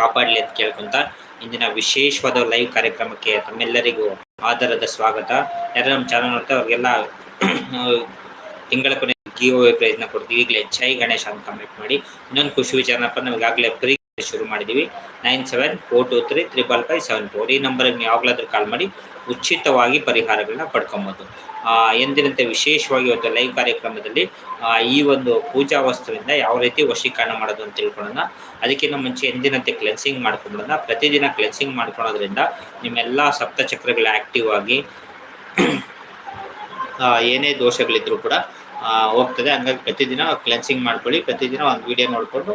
ಕಾಪಾಡಲಿ ಅಂತ ಕೇಳ್ಕೊಂತ ಇಂದಿನ ವಿಶೇಷವಾದ ಲೈವ್ ಕಾರ್ಯಕ್ರಮಕ್ಕೆ ತಮ್ಮೆಲ್ಲರಿಗೂ ಆಧಾರದ ಸ್ವಾಗತ. ಯಾರು ನಮ್ಮ ಚಾನಲ್ ನೋಡ್ತಾ ಅವ್ರಿಗೆಲ್ಲ ತಿಂಗಳ ಕೊನೆ ಜೀವ ಪ್ರಯತ್ನ ಕೊಡ್ತೀವಿ. ಈಗಲೇ ಜೈ ಗಣೇಶ ಅಂತ ಕಮೆಂಟ್ ಮಾಡಿ. ಇನ್ನೊಂದು ಖುಷಿ ವಿಚಾರನಪ್ಪ ನಮಗಾಗಲೇ ಪ್ರೀ ಶುರು ಮಾಡಿದ್ದೀವಿ nine seven four two three triple five seven four ಈ ನಂಬರ್ಗೆ ನೀವು ಯಾವಾಗಲಾದ್ರೂ ಕಾಲ್ ಮಾಡಿ ಉಚಿತವಾಗಿ ಪರಿಹಾರಗಳನ್ನ ಪಡ್ಕೊಬೋದು. ಎಂದಿನಂತೆ ವಿಶೇಷವಾಗಿ ಇವತ್ತು ಲೈವ್ ಕಾರ್ಯಕ್ರಮದಲ್ಲಿ ಈ ಒಂದು ಪೂಜಾ ವಸ್ತುವಿಂದ ಯಾವ ರೀತಿ ವಶೀಕರಣ ಮಾಡೋದು ಅಂತ ತಿಳ್ಕೊಳ್ಳೋಣ. ಅದಕ್ಕಿಂತ ಮುಂಚೆ ಎಂದಿನಂತೆ ಕ್ಲೆನ್ಸಿಂಗ್ ಮಾಡ್ಕೊಂಬಿಡೋಣ ಪ್ರತಿದಿನ ಕ್ಲೆನ್ಸಿಂಗ್ ಮಾಡ್ಕೊಳೋದ್ರಿಂದ ನಿಮ್ಮೆಲ್ಲ ಸಪ್ತಚಕ್ರಗಳು ಆ್ಯಕ್ಟಿವ್ ಆಗಿ ಏನೇ ದೋಷಗಳಿದ್ರೂ ಕೂಡ ಹೋಗ್ತದೆ. ಹಂಗಾಗಿ ಪ್ರತಿದಿನ ಕ್ಲೆನ್ಸಿಂಗ್ ಮಾಡ್ಕೊಳ್ಳಿ. ಪ್ರತಿದಿನ ಒಂದು ವಿಡಿಯೋ ನೋಡಿಕೊಂಡು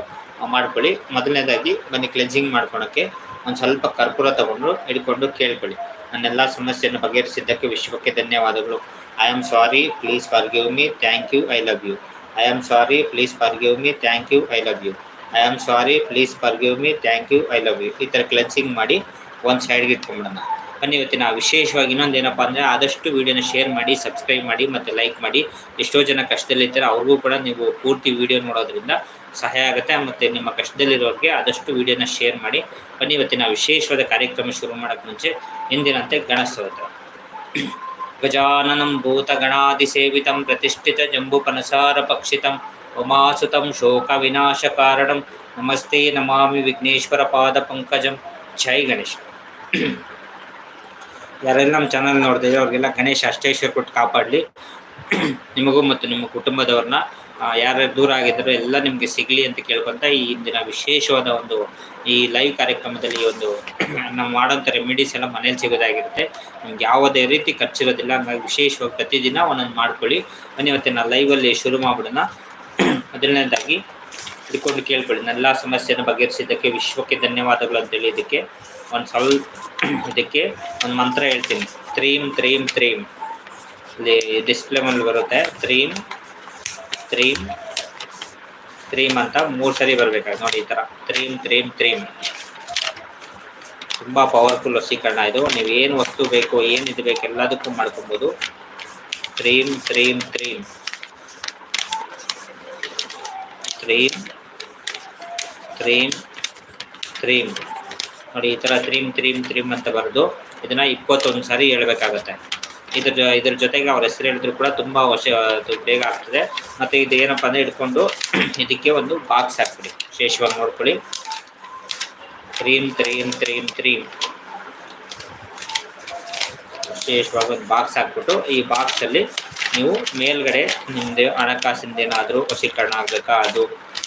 ಮಾಡ್ಕೊಳ್ಳಿ. ಮೊದಲನೇದಾಗಿ ಬನ್ನಿ ಕ್ಲೆನ್ಸಿಂಗ್ ಮಾಡ್ಕೊಳೋಕ್ಕೆ. ಒಂದು ಸ್ವಲ್ಪ ಕರ್ಪೂರ ತಗೊಂಡು ಹಿಡ್ಕೊಂಡು ಕೇಳ್ಕೊಳ್ಳಿ. ನನ್ನೆಲ್ಲ ಸಮಸ್ಯೆಯನ್ನು ಬಗೆಹರಿಸಿದ್ದಕ್ಕೆ ವಿಶ್ವಕ್ಕೆ ಧನ್ಯವಾದಗಳು. I am sorry please forgive me thank you I love you I am sorry please forgive me thank you I love you I am sorry please forgive me thank you I love you ಈ ಥರ cleansing ಮಾಡಿ ಒಂದು ಸೈಡ್ಗೆ ಇಟ್ಕೊಂಬಿಡೋಣ ಬನ್ನಿ ಇವತ್ತಿನ ವಿಶೇಷವಾಗಿ ಇನ್ನೊಂದೇನಪ್ಪ ಅಂದರೆ ಆದಷ್ಟು ವಿಡಿಯೋನ ಶೇರ್ ಮಾಡಿ ಸಬ್ಸ್ಕ್ರೈಬ್ ಮಾಡಿ ಮತ್ತು ಲೈಕ್ ಮಾಡಿ. ಎಷ್ಟೋ ಜನ ಕಷ್ಟದಲ್ಲಿರ್ತಾರೆ, ಅವ್ರಿಗೂ ಕೂಡ ನೀವು ಪೂರ್ತಿ ವಿಡಿಯೋ ನೋಡೋದ್ರಿಂದ ಸಹಾಯ ಆಗುತ್ತೆ. ಮತ್ತು ನಿಮ್ಮ ಕಷ್ಟದಲ್ಲಿರೋರಿಗೆ ಆದಷ್ಟು ವಿಡಿಯೋನ ಶೇರ್ ಮಾಡಿ. ಬನ್ನಿ ಇವತ್ತಿನ ವಿಶೇಷವಾದ ಕಾರ್ಯಕ್ರಮ ಶುರು ಮಾಡೋಕ್ಕೆ ಮುಂಚೆ ಎಂದಿನಂತೆ ಗಣಸ್ತೋತ್ರ ಗಜಾನನಂ ಭೂತಗಣಾದಿಸೇವಿತಂ ಪ್ರತಿಷ್ಠಿತ ಜಂಬುಪನಸಾರ ಪಕ್ಷಿತಂ ಉಮಾಸುತಂ ಶೋಕ ವಿನಾಶ ಕಾರಣಂ ನಮಸ್ತೆ ನಮಾಮಿ ವಿಘ್ನೇಶ್ವರ ಪಾದ ಪಂಕಜಂ. ಜೈ ಗಣೇಶ. ಯಾರೆಲ್ಲ ನಮ್ಮ ಚಾನಲ್ ನೋಡ್ತಾ ಅವರಿಗೆಲ್ಲ ಗಣೇಶ ಅಷ್ಟೇಶ್ವರ ಕೊಟ್ಟು ಕಾಪಾಡಲಿ. ನಿಮಗೂ ಮತ್ತು ನಿಮ್ಮ ಕುಟುಂಬದವ್ರನ್ನ ಯಾರ್ಯಾರು ದೂರ ಆಗಿದ್ರು ಎಲ್ಲ ನಿಮಗೆ ಸಿಗಲಿ ಅಂತ ಕೇಳ್ಕೊಂತ ಈ ಇಂದಿನ ವಿಶೇಷವಾದ ಒಂದು ಈ ಲೈವ್ ಕಾರ್ಯಕ್ರಮದಲ್ಲಿ ಒಂದು ನಾವು ಮಾಡೋಂಥ ರೆಮಿಡೀಸ್ ಎಲ್ಲ ಮನೇಲಿ ಸಿಗೋದಾಗಿರುತ್ತೆ. ನಿಮ್ಗೆ ಯಾವುದೇ ರೀತಿ ಖರ್ಚಿರೋದಿಲ್ಲ, ಹಂಗಾಗಿ ವಿಶೇಷವಾಗಿ ಪ್ರತಿದಿನ ಒಂದೊಂದು ಮಾಡ್ಕೊಳ್ಳಿ. ಬನ್ನಿ ಇವತ್ತಿನ ಲೈವಲ್ಲಿ ಶುರು ಮಾಡ್ಬಿಡೋಣ. ಮೊದಲನೇದಾಗಿ ಹಿಡ್ಕೊಂಡು ಕೇಳ್ಕೊಳ್ಳಿ ನನ್ನೆಲ್ಲ ಸಮಸ್ಯೆಯನ್ನು ಬಗೆಹರಿಸಿದ್ದಕ್ಕೆ ವಿಶ್ವಕ್ಕೆ ಧನ್ಯವಾದಗಳು ಅಂತೇಳಿ ಇದಕ್ಕೆ ಒಂದು ಸ್ವಲ್ಪ ಇದಕ್ಕೆ ಒಂದು ಮಂತ್ರ ಹೇಳ್ತೀನಿ. ತ್ರೀಮ್ ತ್ರೀಮ್ ತ್ರೀಮ್ ಇಲ್ಲಿ ಡಿಸ್ಪ್ಲೇ ಮೇಲೆ ಬರುತ್ತೆ. ತ್ರೀಮ್ ತ್ರೀಮ್ ತ್ರೀಮ್ ಅಂತ ಮೂರು ಸರಿ ಬರಬೇಕಾಗಿ ನೋಡಿ ಈ ಥರ ತ್ರೀಮ್ ತ್ರೀಮ್ ತ್ರೀಮ್ ತುಂಬ ಪವರ್ಫುಲ್ ವಶೀಕರಣ ಇದು. ನೀವು ಏನು ವಸ್ತು ಬೇಕು, ಏನು ಇದು ಬೇಕು ಎಲ್ಲದಕ್ಕೂ ಮಾಡ್ಕೊಬೋದು. ತ್ರೀಮ್ ತ್ರೀಮ್ ತ್ರೀಮ್ ತ್ರೀಮ್ ತ್ರೀಮ್ ತ್ರೀಮ್ ನೋಡಿ, ಈ ಥರ ತ್ರೀಮ್ ತ್ರೀಮ್ ತ್ರೀಮ್ ಅಂತ ಬರೆದು ಇದನ್ನು ಇಪ್ಪತ್ತೊಂದು ಸಾರಿ ಹೇಳ್ಬೇಕಾಗತ್ತೆ. ಇದ್ರ ಜೊ, ಇದ್ರ ಜೊತೆಗೆ ಅವ್ರ ಹೆಸರು ಹೇಳಿದ್ರು ಕೂಡ ತುಂಬ ವಶ ಬೇಗ ಆಗ್ತದೆ. ಮತ್ತು ಇದು ಏನಪ್ಪ ಅಂದರೆ ಇಟ್ಕೊಂಡು ಇದಕ್ಕೆ ಒಂದು ಬಾಕ್ಸ್ ಹಾಕ್ಬಿಡಿ. ವಿಶೇಷವಾಗಿ ನೋಡ್ಕೊಳ್ಳಿ. ತ್ರೀಮ್ ತ್ರೀಮ್ ತ್ರೀಮ್ ತ್ರೀಮ್ ವಿಶೇಷವಾಗಿ ಒಂದು ಬಾಕ್ಸ್ ಹಾಕ್ಬಿಟ್ಟು ಈ ಬಾಕ್ಸಲ್ಲಿ ನೀವು ಮೇಲ್ಗಡೆ ನಿಮ್ಮದು ಹಣಕಾಸಿಂದ ಏನಾದರೂ ವಶೀಕರಣ ಆಗಬೇಕಾ, ಅದು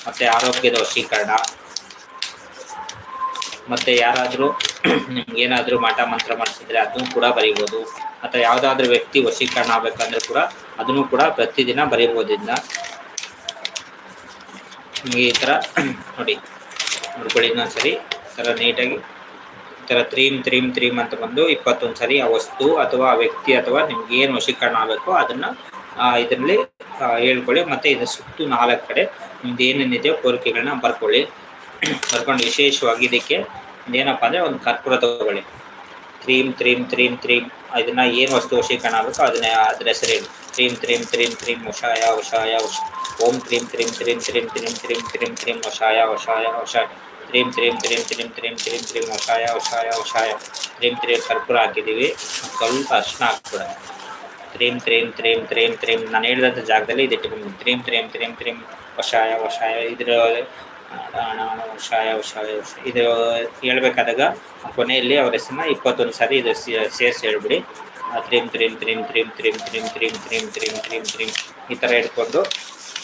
ಮತ್ತು ಆರೋಗ್ಯದ ವಶೀಕರಣ. ಮತ್ತೆ ಯಾರಾದರೂ ನಿಮ್ಗೇನಾದರೂ ಮಾಟ ಮಂತ್ರ ಮಾಡಿಸಿದ್ರೆ ಅದನ್ನು ಕೂಡ ಬರೀಬೋದು. ಅಥವಾ ಯಾವುದಾದ್ರೂ ವ್ಯಕ್ತಿ ವಶೀಕರಣ ಆಗಬೇಕಂದ್ರೆ ಕೂಡ ಅದನ್ನು ಕೂಡ ಪ್ರತಿದಿನ ಬರೀಬೋದು ಇದನ್ನ ನಿಮಗೆ ಈ ಥರ ನೋಡಿ, ನೋಡ್ಕೊಳ್ಳಿ ಇನ್ನೊಂದ್ಸರಿ. ಈ ಥರ ನೀಟಾಗಿ, ಈ ಥರ ತ್ರೀಮ್ ತ್ರೀಮ್ ತ್ರೀಮ್ ಅಂತ ಬಂದು ಇಪ್ಪತ್ತೊಂದು ಸರಿ ಆ ವಸ್ತು ಅಥವಾ ಆ ವ್ಯಕ್ತಿ ಅಥವಾ ನಿಮ್ಗೆ ಏನು ವಶೀಕರಣ ಆಗಬೇಕೋ ಅದನ್ನು ಇದರಲ್ಲಿ ಹೇಳ್ಕೊಳ್ಳಿ ಮತ್ತು ಇದರ ಸುತ್ತು ನಾಲ್ಕು ಕಡೆ ನಿಮ್ದು ಏನೇನಿದೆ ಕೋರಿಕೆಗಳನ್ನ ಬರ್ಕೊಳ್ಳಿ ಬರ್ಕೊಂಡು ವಿಶೇಷವಾಗಿ ಇದಕ್ಕೆ ಏನಪ್ಪ ಅಂದರೆ ಒಂದು ಕರ್ಪೂರ ತಗೊಳ್ಳಿ ಕ್ರೀಮ್ ತ್ರೀಮ್ ತ್ರೀಮ್ ತ್ರೀಮ್ ಇದನ್ನು ಏನು ವಸ್ತು ವಶೀಕರಣ ಆಗಬೇಕೋ ಅದನ್ನ ಅದ್ರ ಹೆಸರು ಹೇಳಿ ಕ್ರೀಮ್ ತ್ರೀಮ್ ತ್ರೀಮ್ ತ್ರೀಮ್ ಉಷಾಯ ಉಷಾಯ ಓಂ ಕ್ರೀಮ್ ತ್ರೀಮ್ ತ್ರೀಮ್ ತ್ರೀಮ್ ತ್ರೀಮ್ ತ್ರೀಮ್ ತ್ರೀಮ್ ತ್ರೀಮ್ ಉಷಾಯ ಉಷಾಯ ಉಷಾಯ ತ್ರೀಮ್ ತ್ರೀಮ್ ತ್ರೀಮ್ ತ್ರೀಮ್ ತ್ರೀಮ್ ತ್ರೀಮ್ ತ್ರೀಮ್ ಉಷಾಯ ಉಷಾಯ ಉಷಾಯ ತ್ರೀಮ್ ತ್ರೀಮ್ ಕರ್ಪೂರ ಹಾಕಿದ್ದೀವಿ ಸ್ವಲ್ಪ ಅರ್ಶನ ಹಾಕ್ಬಿಡ ತ್ರೀಮ್ ತ್ರೀಮ್ ತ್ರೀಮ್ ತ್ರೀಮ್ ತ್ರೀಮ್ ನಾನು ಹೇಳಿದಂಥ ಜಾಗದಲ್ಲಿ ಇದು ಇಟ್ಕೊಂಡು ತ್ರೀಮ್ ತ್ರೀಮ್ ತ್ರೀಮ್ ತ್ರೀಮ್ ವಶಾಯ ವಶಾಯ ಇದ್ರ ವಶಾಯ ವಶಾಯ ವಶ ಇದು ಹೇಳ್ಬೇಕಾದಾಗ ಕೊನೆಯಲ್ಲಿ ಅವ್ರ ಹೆಸರನ್ನ ಇಪ್ಪತ್ತೊಂದು ಸಾರಿ ಇದು ಸೇರಿಸಿ ಹೇಳ್ಬಿಡಿ ತ್ರೀಮ್ ತ್ರೀಮ್ ತ್ರೀಮ್ ತ್ರೀಮ್ ತ್ರೀಮ್ ತ್ರೀಮ್ ತ್ರೀಮ್ ತ್ರೀಮ್ ತ್ರೀಮ್ ತ್ರೀಮ್ ತ್ರೀಮ್ ಈ ಥರ ಹಿಡ್ಕೊಂಡು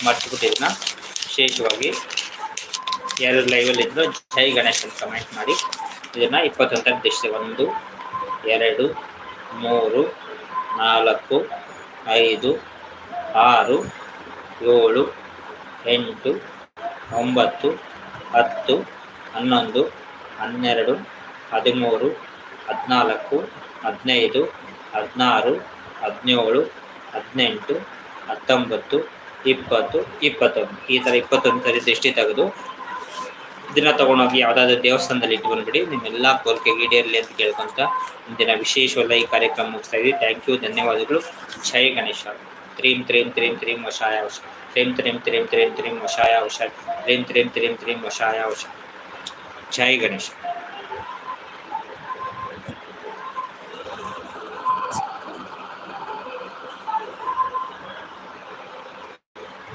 ಮರ್ಚ್ಬಿಟ್ಟು ಇದನ್ನ ವಿಶೇಷವಾಗಿ ಯಾರು ಲೈವಲ್ಲಿ ಇದ್ರು ಜೈ ಗಣೇಶ್ ಅಂತ ಕಮೆಂಟ್ ಮಾಡಿ ಇದನ್ನು ಇಪ್ಪತ್ತೊಂದರ ದಿವಸ ಒಂದು ಎರಡು ಮೂರು ನಾಲ್ಕು, ಐದು, ಆರು, ಏಳು, ಎಂಟು, ಒಂಬತ್ತು, ಹತ್ತು, ಹನ್ನೊಂದು, ಹನ್ನೆರಡು, ಹದಿಮೂರು, ಹದಿನಾಲ್ಕು, ಹದಿನೈದು, ಹದಿನಾರು, ಹದಿನೇಳು, ಹದಿನೆಂಟು, ಹತ್ತೊಂಬತ್ತು, ಇಪ್ಪತ್ತು, ಇಪ್ಪತ್ತೊಂದು. ಈ ಥರ ಇಪ್ಪತ್ತೊಂದು ಸರಿ ದೃಷ್ಟಿ ತೆಗೆದು ಇದನ್ನ ತಗೊಂಡೋಗಿ ಯಾವುದಾದ್ರೂ ದೇವಸ್ಥಾನದಲ್ಲಿ ಇಟ್ಕೊಂಡ್ಬಿಡಿ ನಿಮ್ಮೆಲ್ಲ ಕೋರಿಕೆ ಈಡೇರಲಿ ಅಂತ ಕೇಳ್ಕೊಂತ ಇಂದಿನ ವಿಶೇಷವಾದ ಈ ಕಾರ್ಯಕ್ರಮ ಮುಗಿಸ್ತಾ ಇದ್ದೀವಿ ಥ್ಯಾಂಕ್ ಯು ಧನ್ಯವಾದಗಳು ಜೈ ಗಣೇಶ ತ್ರೀಂ ತ್ರೀಂ ತ್ರೀಂ ತ್ರೀಂ ವಶಾಯ ವಶ ತ್ರೀಂ ತ್ರೀಂ ತ್ರೀಂ ತ್ರೀಂ ತ್ರೀಂ ವಶಾಯ ವಶ ತ್ರೀಂ ತ್ರೀಂ ತ್ರೀಂ ತ್ರೀಂ ವಶಾಯ ವಶ ಜೈ ಗಣೇಶ್